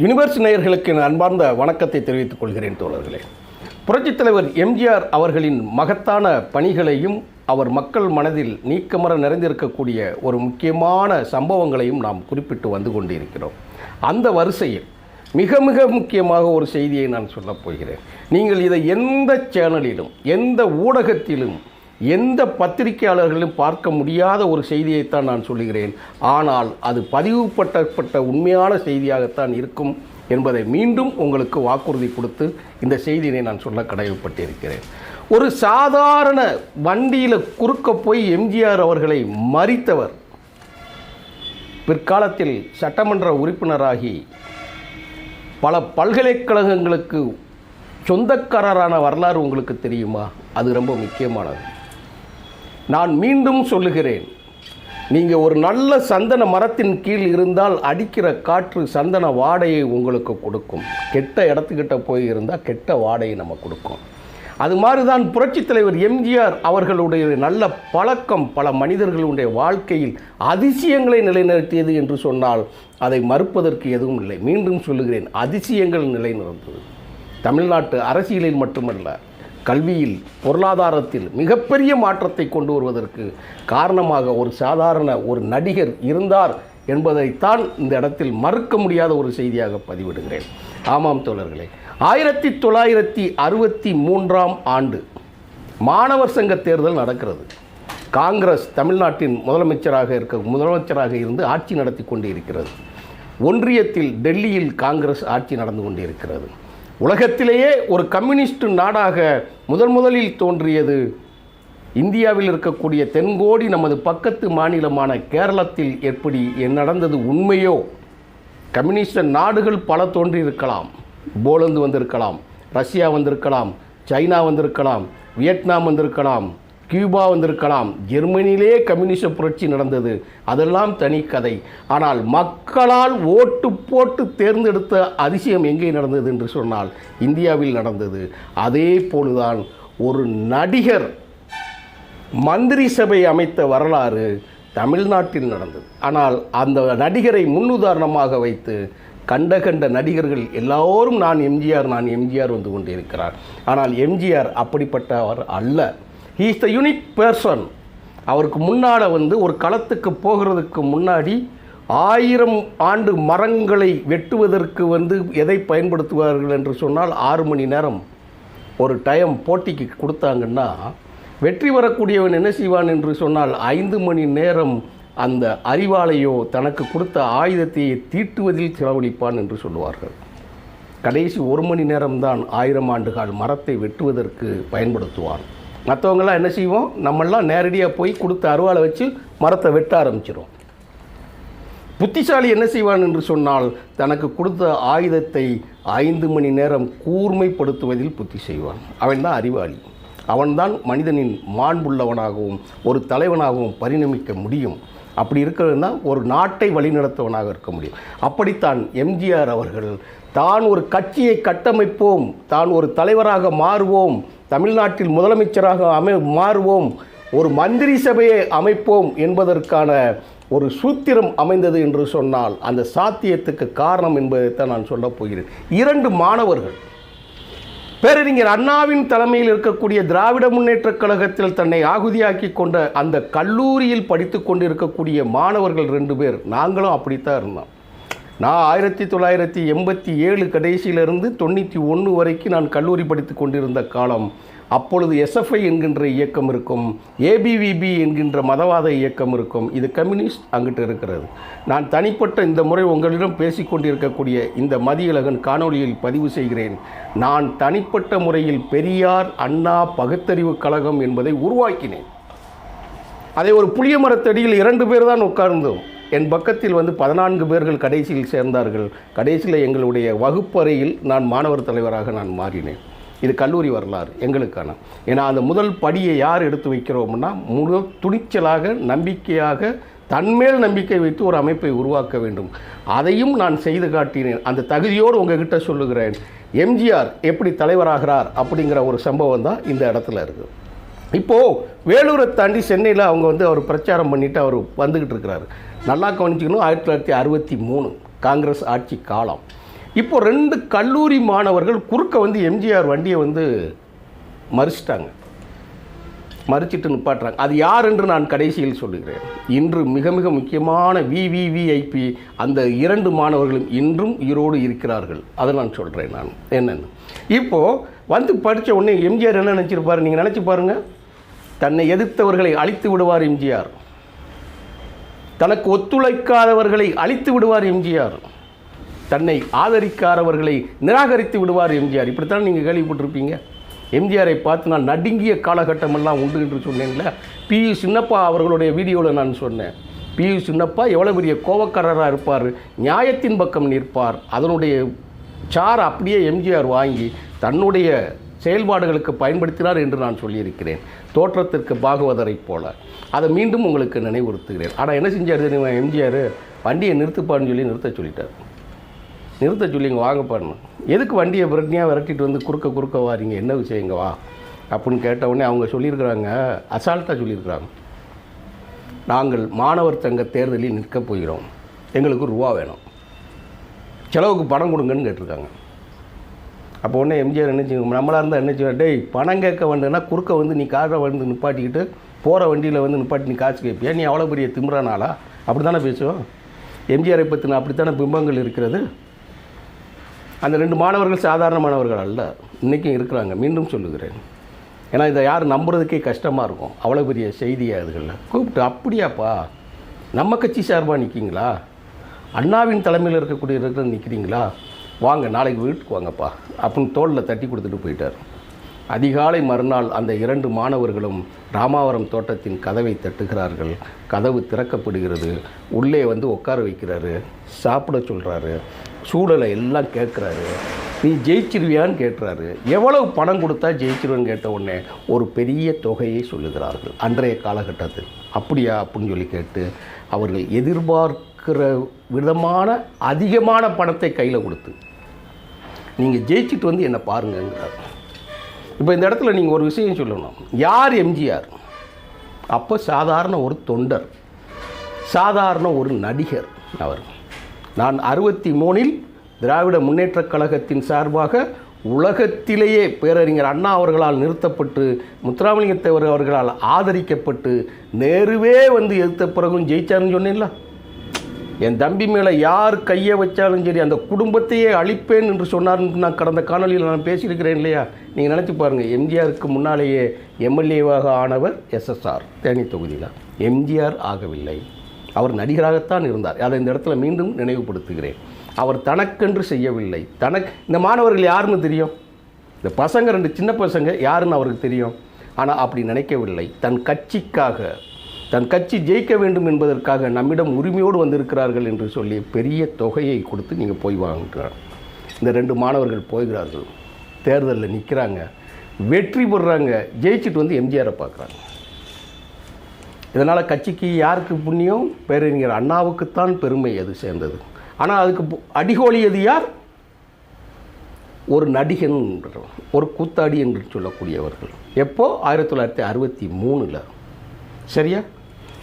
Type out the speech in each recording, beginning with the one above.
Universe நேயர்களுக்கு நான் அன்பார்ந்த வணக்கத்தை தெரிவித்துக் கொள்கிறேன் தோழர்களே. புரட்சித் தலைவர் எம்ஜிஆர் அவர்களின் மகத்தான பணிகளையும் அவர் மக்கள் மனதில் நீக்கமர நிறைந்திருக்கக்கூடிய ஒரு முக்கியமான சம்பவங்களையும் நாம் குறிப்பிட்டு வந்து கொண்டிருக்கிறோம். அந்த வரிசையில் மிக மிக முக்கியமாக ஒரு செய்தியை நான் சொல்லப் போகிறேன். நீங்கள் இதை எந்த சேனலிலும் எந்த ஊடகத்திலும் எந்த பத்திரிகையாளர்களும் பார்க்க முடியாத ஒரு செய்தியைத்தான் நான் சொல்லுகிறேன். ஆனால் அது பதிவுபட்டப்பட்ட உண்மையான செய்தியாகத்தான் இருக்கும் என்பதை மீண்டும் உங்களுக்கு வாக்குறுதி கொடுத்து இந்த செய்தியினை நான் சொல்ல கடமைப்பட்டிருக்கிறேன். ஒரு சாதாரண வண்டியில் குறுக்க போய் எம்ஜிஆர் அவர்களை மறித்தவர் பிற்காலத்தில் சட்டமன்ற உறுப்பினராகி பல பல்கலைக்கழகங்களுக்கு சொந்தக்காரரான வரலாறு உங்களுக்கு தெரியுமா? அது ரொம்ப முக்கியமானது. நான் மீண்டும் சொல்லுகிறேன். நீங்கள் ஒரு நல்ல சந்தன மரத்தின் கீழ் இருந்தால் அடிக்கிற காற்று சந்தன வாடையை உங்களுக்கு கொடுக்கும். கெட்ட இடத்துக்கிட்ட போய் இருந்தால் கெட்ட வாடையை நம்ம கொடுக்கும். அது மாதிரி தான் புரட்சித் தலைவர் எம்ஜிஆர் அவர்களுடைய நல்ல பழக்கம் பல மனிதர்களுடைய வாழ்க்கையில் அதிசயங்களை நிலைநிறுத்தியது என்று சொன்னால் அதை மறுப்பதற்கு எதுவும் இல்லை. மீண்டும் சொல்லுகிறேன் அதிசயங்கள் நிலைநிறுத்தது தமிழ்நாட்டு அரசியலில் மட்டுமல்ல கல்வியில் பொருளாதாரத்தில் மிகப்பெரிய மாற்றத்தை கொண்டு வருவதற்கு காரணமாக ஒரு சாதாரண ஒரு நடிகர் இருந்தார் என்பதைத்தான் இந்த இடத்தில் மறுக்க முடியாத ஒரு செய்தியாக பதிவிடுகிறேன். ஆமாம் தோழர்களே ஆயிரத்தி தொள்ளாயிரத்தி அறுபத்தி மூன்றாம் ஆண்டு மாணவர் சங்க தேர்தல் நடக்கிறது. காங்கிரஸ் தமிழ்நாட்டின் முதலமைச்சராக இருக்க முதலமைச்சராக இருந்து ஆட்சி நடத்தி கொண்டு இருக்கிறது ஒன்றியத்தில் டெல்லியில் காங்கிரஸ் ஆட்சி நடந்து கொண்டிருக்கிறது. உலகத்திலேயே ஒரு கம்யூனிஸ்ட் நாடாக முதன் முதலில் தோன்றியது. இந்தியாவில் இருக்கக்கூடிய தென்கோடி நமது பக்கத்து மாநிலமான கேரளத்தில் எப்படி நடந்தது உண்மையோ? கம்யூனிஸ்ட நாடுகள் பல தோன்றியிருக்கலாம். போலந்து வந்திருக்கலாம் ரஷ்யா வந்திருக்கலாம் சைனா வந்திருக்கலாம் வியட்நாம் வந்திருக்கலாம் கியூபா வந்திருக்கலாம். ஜெர்மனியிலே கம்யூனிச புரட்சி நடந்தது. அதெல்லாம் தனி கதை. ஆனால் மக்களால் ஓட்டு போட்டு தேர்ந்தெடுத்த அதிசயம் எங்கே நடந்தது என்று சொன்னால் இந்தியாவில் நடந்தது. அதே போலுதான் ஒரு நடிகர் மந்திரி சபை அமைத்த வரலாறு தமிழ்நாட்டில் நடந்தது. ஆனால் அந்த நடிகரை முன்னுதாரணமாக வைத்து கண்ட கண்ட நடிகர்கள் எல்லோரும் நான் எம்ஜிஆர் நான் எம்ஜிஆர் வந்து கொண்டிருக்கிறார். ஆனால் எம்ஜிஆர் அப்படிப்பட்டவர் அல்ல. He is the unique person அவருக்கு முன்னால் வந்து ஒரு களத்துக்கு போகிறதுக்கு முன்னாடி ஆயிரம் ஆண்டு மரங்களை வெட்டுவதற்கு வந்து எதை பயன்படுத்துவார்கள் என்று சொன்னால் ஆறு மணி நேரம் ஒரு டைம் போட்டிக்கு கொடுத்தாங்கன்னா வெற்றி வரக்கூடியவன் என்ன செய்வான் என்று சொன்னால் ஐந்து மணி நேரம் அந்த அறிவாளையோ தனக்கு கொடுத்த ஆயுதத்தை தீட்டுவதில் செலவழிப்பான் என்று சொல்லுவார்கள். கடைசி ஒரு மணி நேரம்தான் ஆயிரம் ஆண்டுகால் மரத்தை வெட்டுவதற்கு பயன்படுத்துவான். மற்றவங்களாம் என்ன செய்வோம்? நம்மெல்லாம் நேரடியாக போய் கொடுத்த அருவாளை வச்சு மரத்தை வெட்ட ஆரம்பிச்சிடும் புத்திசாலி என்ன செய்வான் என்று சொன்னால் தனக்கு கொடுத்த ஆயுதத்தை ஐந்து மணி நேரம் கூர்மைப்படுத்துவதில் புத்தி செய்வான். அவன் தான் அறிவாளி. அவன்தான் மனிதனின் மாண்புள்ளவனாகவும் ஒரு தலைவனாகவும் பரிணமிக்க முடியும். அப்படி இருக்கிறதுனா ஒரு நாட்டை வழிநடத்துவனாக இருக்க முடியும். அப்படித்தான் எம்ஜிஆர் அவர்கள் தான் ஒரு கட்சியை கட்டமைப்போம் தான் ஒரு தலைவராக மாறுவோம் தமிழ்நாட்டில் முதலமைச்சராக அமை மாறுவோம் ஒரு மந்திரி சபையை அமைப்போம் என்பதற்கான ஒரு சூத்திரம் அமைந்தது என்று சொன்னால் அந்த சாத்தியத்துக்கு காரணம் என்பதைத்தான் நான் சொல்லப் போகிறேன். இரண்டு மாணவர்கள் பேரறிஞர் அண்ணாவின் தலைமையில் இருக்கக்கூடிய திராவிட முன்னேற்றக் கழகத்தில் தன்னை ஆகுதியாக்கி கொண்ட அந்த கல்லூரியில் படித்து கொண்டிருக்கக்கூடிய மாணவர்கள் ரெண்டு பேர் நாங்களும் அப்படித்தான் இருந்தோம். நான் ஆயிரத்தி தொள்ளாயிரத்தி எண்பத்தி ஏழு கடைசியிலிருந்து தொண்ணூற்றி ஒன்று வரைக்கும் நான் கல்லூரி படித்து கொண்டிருந்த காலம் அப்பொழுது எஸ்எஃப்ஐ என்கின்ற இயக்கம் இருக்கும் ஏபிவிபி என்கின்ற மதவாத இயக்கம் இருக்கும். இது கம்யூனிஸ்ட் அங்கிட்டு இருக்கிறது. நான் தனிப்பட்ட இந்த முறை உங்களிடம் பேசிக்கொண்டிருக்கக்கூடிய இந்த மதியழகன் காணொளியில் பதிவு செய்கிறேன். நான் தனிப்பட்ட முறையில் பெரியார் அண்ணா பகுத்தறிவு கழகம் என்பதை உருவாக்கினேன். அதை ஒரு புளிய மரத்தடியில் இரண்டு பேர் தான் உட்கார்ந்தோம். என் பக்கத்தில் வந்து பதினான்கு பேர்கள் கடைசியில் சேர்ந்தார்கள். கடைசியில் எங்களுடைய வகுப்பறையில் நான் மாணவர் தலைவராக நான் மாறினேன். இது கல்லூரி வரலாறு எங்களுக்கான. ஏன்னா அந்த முதல் படியை யார் எடுத்து வைக்கிறோம்னா முழு துணிச்சலாக நம்பிக்கையாக தன்மேல் நம்பிக்கை வைத்து ஒரு அமைப்பை உருவாக்க வேண்டும். அதையும் நான் செய்து காட்டினேன். அந்த தகுதியோடு உங்ககிட்ட சொல்லுகிறேன். எம்ஜிஆர் எப்படி தலைவராகிறார் அப்படிங்கிற ஒரு சம்பவம் தான் இந்த இடத்துல இருக்குது இப்போது வேலூரை தாண்டி சென்னையில் அவங்க வந்து அவர் பிரச்சாரம் பண்ணிவிட்டு அவர் வந்துக்கிட்டு இருக்கிறாரு. நல்லா கவனிச்சிக்கணும் ஆயிரத்தி தொள்ளாயிரத்தி அறுபத்தி மூணு காங்கிரஸ் ஆட்சி காலம். இப்போ ரெண்டு கல்லூரி மாணவர்கள் குறுக்க வந்து எம்ஜிஆர் வண்டியை வந்து மறிச்சிட்டாங்க. மறிச்சிட்டு நிப்பாட்டுறாங்க. அது யார் என்று நான் கடைசியில் சொல்லுகிறேன். இன்று மிக மிக முக்கியமான விவிவிஐபி அந்த இரண்டு மாணவர்களும் இன்றும் உயிரோடு இருக்கிறார்கள். அதை நான் சொல்கிறேன் நான். என்னென்னு. இப்போது வந்து படித்த உடனே எம்ஜிஆர் என்ன நினச்சிருப்பார்? நீங்கள் நினச்சி பாருங்கள் தன்னை எதிர்த்தவர்களை அழித்து விடுவார் எம்ஜிஆர். தனக்கு ஒத்துழைக்காதவர்களை அழித்து விடுவார் எம்ஜிஆர். தன்னை ஆதரிக்காதவர்களை நிராகரித்து விடுவார் எம்ஜிஆர். இப்படித்தான் நீங்கள் கேள்விப்பட்டிருப்பீங்க. எம்ஜிஆரை பார்த்து நான் நடுங்கிய காலகட்டமெல்லாம் உண்டு என்று சொன்னேன்ல. பி. யு சின்னப்பா அவர்களுடைய வீடியோவில் நான் சொன்னேன். பி. யு சின்னப்பா எவ்வளோ பெரிய கோவக்காரராக இருப்பார் நியாயத்தின் பக்கம் நிற்பார் அதனுடைய சார் அப்படியே எம்ஜிஆர் வாங்கி தன்னுடைய செயல்பாடுகளுக்கு பயன்படுத்தினார் என்று நான் சொல்லியிருக்கிறேன். தோற்றத்திற்கு பாகவதரைப் போல. அதை மீண்டும் உங்களுக்கு நினைவுறுத்துகிறேன். ஆனால் என்ன செஞ்சார் தெரியுமா எம்ஜிஆர்? வண்டியை நிறுத்துப்பான்னு சொல்லி நிறுத்த சொல்லிட்டார். நிறுத்த சொல்லி இங்கே வாங்க பாருங்க எதுக்கு வண்டியை பிரட்னியாக விரட்டிட்டு வந்து குறுக்க குறுக்க வாரீங்க என்ன விஷயம் இங்கே வா? அப்படின்னு கேட்ட உடனே அவங்க சொல்லியிருக்கிறாங்க அசால்ட்டாக சொல்லியிருக்கிறாங்க. நாங்கள் மாணவர் சங்க தேர்தலில் நிற்கப் போகிறோம். எங்களுக்கு ரூபா வேணும். செலவுக்கு பணம் கொடுங்கன்னு கேட்டிருக்காங்க. அப்போ உடனே எம்ஜிஆர் என்ன செய்யும் நம்மளாக இருந்தால் என்ன செய்வோம் டேய் பணம் கேட்க வேண்டும்னா குறுக்க வந்து நீ காரை வந்து நிப்பாட்டிக்கிட்டு போகிற வண்டியில் வந்து நிப்பாட்டி நீ காசு கேட்பியா நீ அவ்வளோ பெரிய திமிரானாளா? அப்படி தானே பேசுவோம். எம்ஜிஆரை பற்றின அப்படித்தானே பிம்பங்கள் இருக்கிறது? அந்த ரெண்டு மாணவர்கள் சாதாரண மாணவர்கள் அல்ல. இன்றைக்கும் இருக்கிறாங்க. மீண்டும் சொல்லுகிறேன். ஏன்னா இதை யார் நம்புறதுக்கே கஷ்டமாக இருக்கும். அவ்வளோ பெரிய செய்தியாக இதுகளில் கூப்பிட்டு அப்படியாப்பா நம்ம கட்சி சார்பாக நிற்கிங்களா அண்ணாவின் தலைமையில் இருக்கக்கூடிய இருக்கிற நிற்கிறீங்களா வாங்க நாளைக்கு வீட்டுக்கு வாங்கப்பா. அப்படின்னு தோளில் தட்டி கொடுத்துட்டு போயிட்டார். அதிகாலை மறுநாள் அந்த இரண்டு மாணவர்களும் ராமாவரம் தோட்டத்தின் கதவை தட்டுகிறார்கள். கதவு திறக்கப்படுகிறது. உள்ளே வந்து உட்கார வைக்கிறாரு. சாப்பிட சொல்கிறாரு சூழலை எல்லாம் கேட்குறாரு. நீ ஜெயிச்சிருவியான்னு கேட்குறாரு. எவ்வளவு பணம் கொடுத்தா ஜெயிச்சிருவேன்னு கேட்ட உடனே ஒரு பெரிய தொகையை சொல்லுகிறார்கள். அன்றைய காலகட்டத்தில். அப்படியா அப்படின்னு சொல்லி கேட்டு அவர்கள் எதிர்பார்க்கிற விதமான அதிகமான பணத்தை கையில் கொடுத்து நீங்கள் ஜெயிச்சிட்டு வந்து என்னை பாருங்கிறார் இப்போ இந்த இடத்துல நீங்கள் ஒரு விஷயம் சொல்லணும். யார் எம்ஜிஆர்? அப்போ சாதாரண ஒரு தொண்டர். சாதாரண ஒரு நடிகர் அவர். நான் அறுபத்தி மூணில் திராவிட முன்னேற்றக் கழகத்தின் சார்பாக உலகத்திலேயே பேரறிஞர் அண்ணா அவர்களால் நிறுத்தப்பட்டு முத்துராமலிங்கத்தேவர் அவர்களால் ஆதரிக்கப்பட்டு நேருவே வந்து எதிர்த்த பிறகும் ஜெயிச்சாருன்னு சொன்னீங்களா என் தம்பி மேலே யார் கையை வச்சாலும் சரி அந்த குடும்பத்தையே அழிப்பேன் என்று சொன்னார்னு நான் கடந்த காணொலியில் நான் பேசியிருக்கிறேன் இல்லையா? நீங்கள் நினச்சி பாருங்கள் எம்ஜிஆருக்கு முன்னாலேயே எம்எல்ஏவாக ஆனவர் எஸ்எஸ்ஆர் தேனி தொகுதியில். எம்ஜிஆர் ஆகவில்லை. அவர் நடிகராகத்தான் இருந்தார். அதை இந்த இடத்துல மீண்டும் நினைவுபடுத்துகிறேன். அவர் தனக்கென்று செய்யவில்லை. தனக்கு இந்த மாணவர்கள் யாருன்னு தெரியும்? இந்த பசங்க ரெண்டு சின்ன பசங்க யாருன்னு அவருக்கு தெரியும்? ஆனால் அப்படி நினைக்கவில்லை. தன் கட்சிக்காக தன் கட்சி ஜெயிக்க வேண்டும் என்பதற்காக நம்மிடம் உரிமையோடு வந்திருக்கிறார்கள் என்று சொல்லி பெரிய தொகையை கொடுத்து நீங்கள் போய் வாங்குகிறார் இந்த ரெண்டு மாணவர்கள் போகிறார்கள் தேர்தலில் நிற்கிறாங்க வெற்றி பெறுறாங்க ஜெயிச்சுட்டு வந்து எம்ஜிஆரை பார்க்குறாங்க. இதனால் கட்சிக்கு யாருக்கு புண்ணியம்? பேரறிஞர் அண்ணாவுக்குத்தான் பெருமை அது சேர்ந்தது. ஆனால் அதுக்கு பு- அடிகோலியது யார்? ஒரு நடிகன் ஒரு கூத்தாடி என்று சொல்லக்கூடியவர்கள். எப்போ? ஆயிரத்தி தொள்ளாயிரத்தி அறுபத்தி மூணில். சரியா?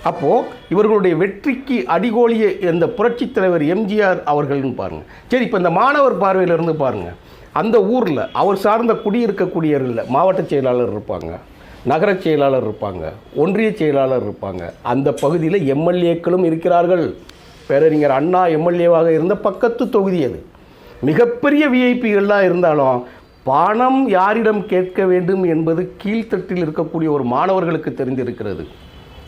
அப்போது இவர்களுடைய வெற்றிக்கு அடிகோலிய இந்த புரட்சித் தலைவர் எம்ஜிஆர் அவர்கள்னு பாருங்கள் சரி இப்போ இந்த மாணவர் பார்வையிலிருந்து பாருங்கள் அந்த ஊரில் அவர் சார்ந்த குடியிருக்கக்கூடியவர்கள் மாவட்ட செயலாளர் இருப்பாங்க. நகரச் செயலாளர் இருப்பாங்க ஒன்றிய செயலாளர் இருப்பாங்க. அந்த பகுதியில் எம்எல்ஏக்களும் இருக்கிறார்கள். பேரறிஞர் அண்ணா எம்எல்ஏவாக இருந்த பக்கத்து தொகுதி அது. மிகப்பெரிய விஐபிகள்லாம் இருந்தாலும் பணம் யாரிடம் கேட்க வேண்டும் என்பது கீழ்த்தட்டில் இருக்கக்கூடிய ஒரு மாணவர்களுக்கு தெரிந்திருக்கிறது.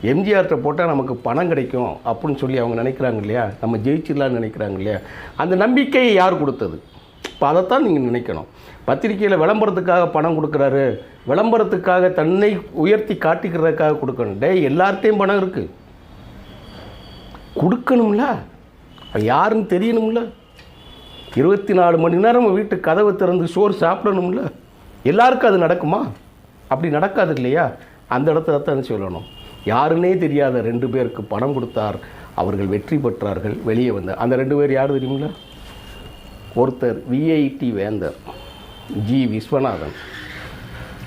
எம்ஜிஆர்கிட்ட போட்டால் நமக்கு பணம் கிடைக்கும் அப்படின்னு சொல்லி அவங்க நினைக்கிறாங்க இல்லையா? நம்ம ஜெயிச்சிடலாம்னு நினைக்கிறாங்க இல்லையா? அந்த நம்பிக்கையை யார் கொடுத்தது? இப்போ அதைத்தான் நீங்கள் நினைக்கணும். பத்திரிக்கையில் விளம்பரத்துக்காக பணம் கொடுக்குறாரு. விளம்பரத்துக்காக தன்னை உயர்த்தி காட்டிக்கிறதுக்காக கொடுக்கணும். டே எல்லார்ட்டையும் பணம் இருக்குது கொடுக்கணும்ல? யாருன்னு தெரியணும்ல? இருபத்தி நாலு மணி நேரம் வீட்டு கதவை திறந்து சோறு சாப்பிடணும்ல? எல்லாருக்கும் அது நடக்குமா? அப்படி நடக்காது இல்லையா? அந்த இடத்துல தான் சொல்லணும். யாருன்னே தெரியாத ரெண்டு பேருக்கு பணம் கொடுத்தார். அவர்கள் வெற்றி பெற்றார்கள். வெளியே வந்தார். அந்த ரெண்டு பேர் யார் தெரியுங்களா? ஒருத்தர் விஐடி வேந்தர். ஜி விஸ்வநாதன்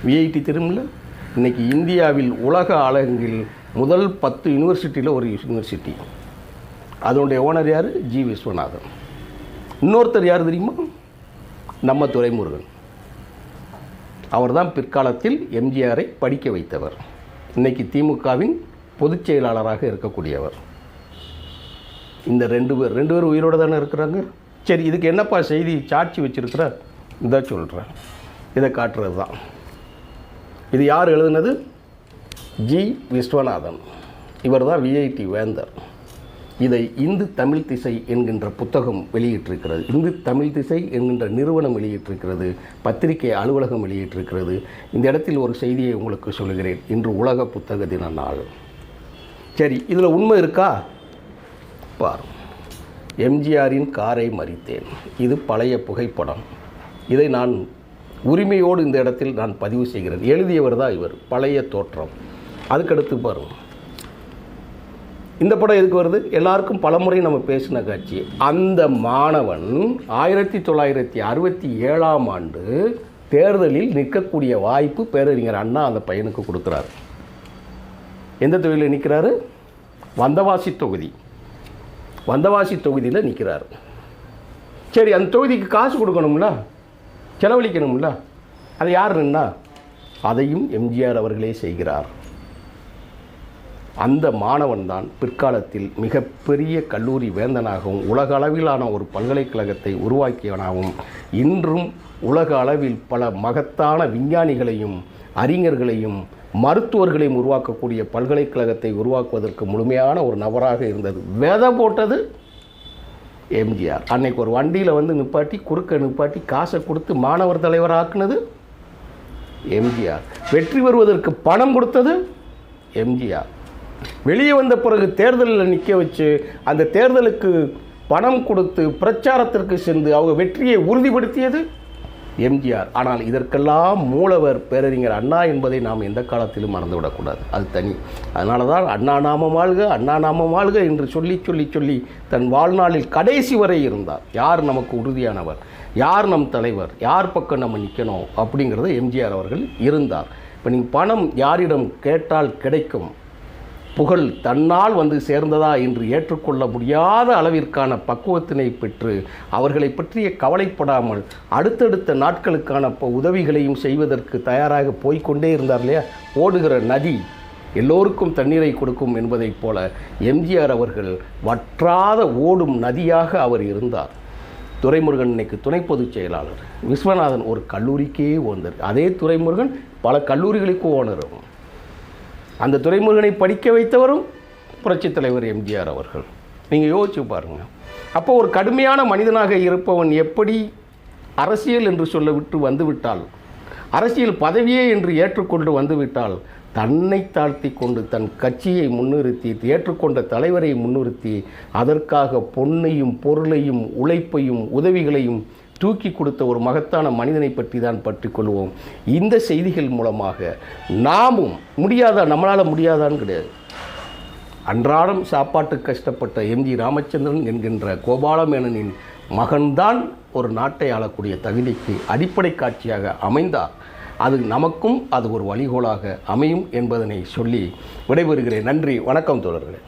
விஐடி திரும்பல. இன்றைக்கி இந்தியாவில் உலக அழகில் முதல் பத்து யூனிவர்சிட்டியில் ஒரு யூனிவர்சிட்டி அதனுடைய ஓனர் யார்? ஜி விஸ்வநாதன் இன்னொருத்தர் யார் தெரியுமா? நம்ம துரைமுருகன். அவர்தான் பிற்காலத்தில் எம்ஜிஆரை படிக்க வைத்தவர். இன்றைக்கி திமுகவின் பொதுச் செயலாளராக இருக்கக்கூடியவர். இந்த ரெண்டு பேர் ரெண்டு பேர் உயிரோடு தானே இருக்கிறாங்க? சரி இதுக்கு என்னப்பா செய்தி சாட்சி வச்சிருக்கிற இதை சொல்கிறேன் இதை காட்டுறது தான். இது யார் எழுதுனது? ஜி. விஸ்வநாதன். இவர் தான் விஐடி வேந்தர். இதை இந்து தமிழ் திசை என்கின்ற புத்தகம் வெளியிட்டிருக்கிறது. இந்து தமிழ் திசை என்கின்ற நிறுவனம் வெளியிட்டிருக்கிறது. பத்திரிகை அலுவலகம் வெளியிட்டிருக்கிறது. இந்த இடத்தில் ஒரு செய்தியை உங்களுக்கு சொல்கிறேன் இன்று உலக புத்தக தின நாள். சரி இதில் உண்மை இருக்கா? பார். எம்ஜிஆரின் காரை மறித்தேன். இது பழைய புகைப்படம். இதை நான் உரிமையோடு இந்த இடத்தில் நான் பதிவு செய்கிறேன். எழுதியவர் தான் இவர். பழைய தோற்றம். அதுக்கடுத்து பாருங்க. இந்த படம் எதுக்கு வருது? எல்லாருக்கும் பலமுறை நம்ம பேசின காட்சி. அந்த மாணவன் ஆயிரத்தி தொள்ளாயிரத்தி அறுபத்தி ஏழாம் ஆண்டு தேர்தலில் நிற்கக்கூடிய வாய்ப்பு பேரறிஞர் அண்ணா அந்த பையனுக்கு கொடுக்குறாரு. எந்த தொகுதியில் நிற்கிறாரு? வந்தவாசி தொகுதி. வந்தவாசி தொகுதியில் நிற்கிறார். சரி அந்த தொகுதிக்கு காசு கொடுக்கணும்ல? செலவழிக்கணும்ல. அது யார் நின்னா? அதையும் எம்ஜிஆர் அவர்களே செய்கிறார். அந்த மாணவன் தான் பிற்காலத்தில் மிகப்பெரிய கல்லூரி வேந்தனாகவும் உலக அளவிலான ஒரு பல்கலைக்கழகத்தை உருவாக்கியவனாகவும் இன்றும் உலக அளவில் பல மகத்தான விஞ்ஞானிகளையும் அறிஞர்களையும் மருத்துவர்களையும் உருவாக்கக்கூடிய பல்கலைக்கழகத்தை உருவாக்குவதற்கு முழுமையான ஒரு நபராக இருந்தது. வேதம் போட்டது எம்ஜிஆர். அன்னைக்கு ஒரு வண்டியில் வந்து நிப்பாட்டி குறுக்க நிப்பாட்டி காசை கொடுத்து மாணவர் தலைவர் ஆக்குனது எம்ஜிஆர். வெற்றி பெறுவதற்கு பணம் கொடுத்தது எம்ஜிஆர். வெளியே வந்த பிறகு தேர்தலில் நிற்க வச்சு அந்த தேர்தலுக்கு பணம் கொடுத்து பிரச்சாரத்திற்கு சென்று அவங்க வெற்றியை உறுதிப்படுத்தியது எம்ஜிஆர். ஆனால் இதற்கெல்லாம் மூலவர் பேரறிஞர் அண்ணா என்பதை நாம் எந்த காலத்திலும் மறந்துவிடக்கூடாது. அது தனி. அதனால தான் அண்ணா நாமம் வாழ்க அண்ணா நாமம் வாழ்க என்று சொல்லி சொல்லி சொல்லி தன் வாழ்நாளில் கடைசி வரை இருந்தார். யார் நமக்கு உறுதியானவர்? யார் நம் தலைவர்? யார் பக்கம் நம்ம நிற்கணும் அப்படிங்கிறத எம்ஜிஆர் அவர்கள் இருந்தார். இப்போ நீங்கள் பணம் யாரிடம் கேட்டால் கிடைக்கும்? புகழ் தன்னால் வந்து சேர்ந்ததா என்று ஏற்றுக்கொள்ள முடியாத அளவிற்கான பக்குவத்தினை பெற்று அவர்களை பற்றிய கவலைப்படாமல் அடுத்தடுத்த நாட்களுக்கான உதவிகளையும் செய்வதற்கு தயாராக போய்க்கொண்டே இருந்தார் இல்லையா? ஓடுகிற நதி எல்லோருக்கும் தண்ணீரை கொடுக்கும் என்பதைப் போல எம்ஜிஆர் அவர்கள் வற்றாத ஓடும் நதியாக அவர் இருந்தார். துரைமுருகன் இன்னைக்கு துணை பொதுச் செயலாளர். விஸ்வநாதன் ஒரு கல்லூரிக்கே ஓனர். அதே துரைமுருகன் பல கல்லூரிகளுக்கு ஓனரும். அந்த துறைமுருகனை படிக்க வைத்தவரும் புரட்சித் தலைவர் எம்ஜிஆர் அவர்கள். நீங்கள் யோசிச்சு பாருங்கள் அப்போ ஒரு கடுமையான மனிதனாக இருப்பவன் எப்படி அரசியல் என்று சொல்ல விட்டு வந்துவிட்டால் அரசியல் பதவியே என்று ஏற்றுக்கொண்டு வந்துவிட்டால் தன்னை தாழ்த்தி கொண்டு தன் கட்சியை முன்னிறுத்தி ஏற்றுக்கொண்ட தலைவரை முன்னிறுத்தி அதற்காக பொன்னையும் பொருளையும் உழைப்பையும் உதவிகளையும் தூக்கி கொடுத்த ஒரு மகத்தான மனிதனை பற்றி தான் பற்றிக்கொள்வோம் இந்த செய்திகள் மூலமாக நாமும் முடியாதா? நம்மளால் முடியாதான்னு கிடையாது. அன்றாடம் சாப்பாட்டு கஷ்டப்பட்ட எம்ஜி ராமச்சந்திரன் என்கின்ற கோபாலமேனனின் மகன்தான் ஒரு நாட்டை ஆளக்கூடிய தகுதிக்கு அடிப்படை காட்சியாக அமைந்தார் அது நமக்கும் அது ஒரு வழிகோலாக அமையும் என்பதனை சொல்லி விடைபெறுகிறேன். நன்றி வணக்கம் தோழர்களே.